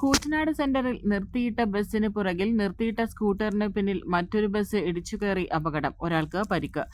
കൂറ്റനാട് സെന്ററിൽ നിർത്തിയിട്ട ബസ്സിന് പുറകിൽ നിർത്തിയിട്ട സ്കൂട്ടറിന് പിന്നിൽ മറ്റൊരു ബസ് ഇടിച്ചുകയറി അപകടം. ഒരാൾക്ക് പരിക്ക്.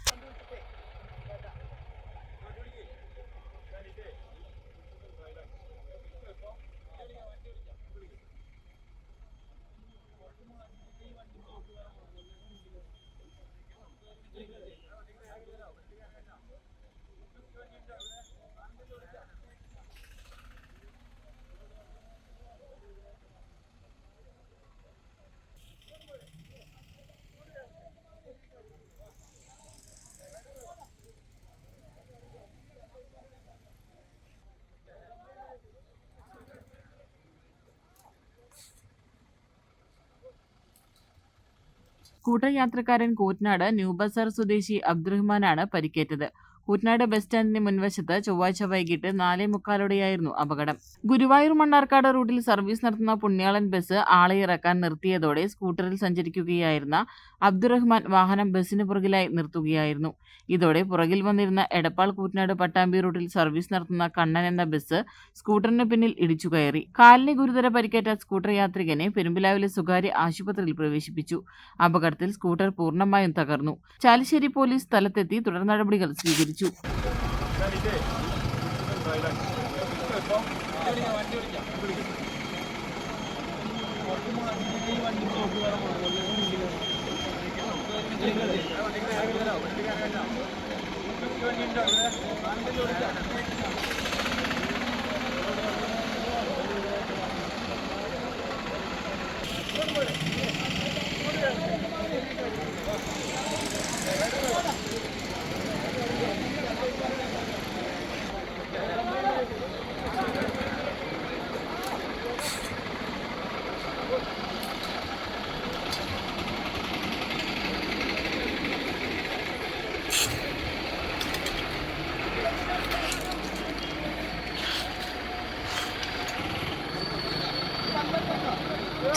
സ്കൂട്ടർ യാത്രക്കാരൻ കൂറ്റനാട് ന്യൂബസർ സ്വദേശി അബ്ദുറഹ്മാനാണ് പരിക്കേറ്റത് കൂറ്റനാട് ബസ് സ്റ്റാൻഡിന് മുൻവശത്ത് ചൊവ്വാഴ്ച വൈകിട്ട് നാലേ മുക്കാലോടെയായിരുന്നു അപകടം. ഗുരുവായൂർ മണ്ണാർക്കാട് റൂട്ടിൽ സർവീസ് നടത്തുന്ന പുണ്യാളൻ ബസ് ആളെ ഇറക്കാൻ നിർത്തിയതോടെ സ്കൂട്ടറിൽ സഞ്ചരിക്കുകയായിരുന്ന അബ്ദുറഹ്മാൻ വാഹനം ബസ്സിന് പുറകിലായി നിർത്തുകയായിരുന്നു. ഇതോടെ പുറകിൽ വന്നിരുന്ന എടപ്പാൾ കൂറ്റനാട് പട്ടാമ്പി റൂട്ടിൽ സർവീസ് നടത്തുന്ന കണ്ണൻ എന്ന ബസ് സ്കൂട്ടറിന് പിന്നിൽ ഇടിച്ചു കയറി. കാലിന് ഗുരുതര പരിക്കേറ്റ സ്കൂട്ടർ യാത്രികനെ പെരുമ്പിലാവിലെ സ്വകാര്യ ആശുപത്രിയിൽ പ്രവേശിപ്പിച്ചു. അപകടത്തിൽ സ്കൂട്ടർ പൂർണമായും തകർന്നു. ചാലിശ്ശേരി പോലീസ് സ്ഥലത്തെത്തി തുടർ നടപടികൾ സ്വീകരിച്ചു. അറിയിച്ചു വണ്ടി Hey!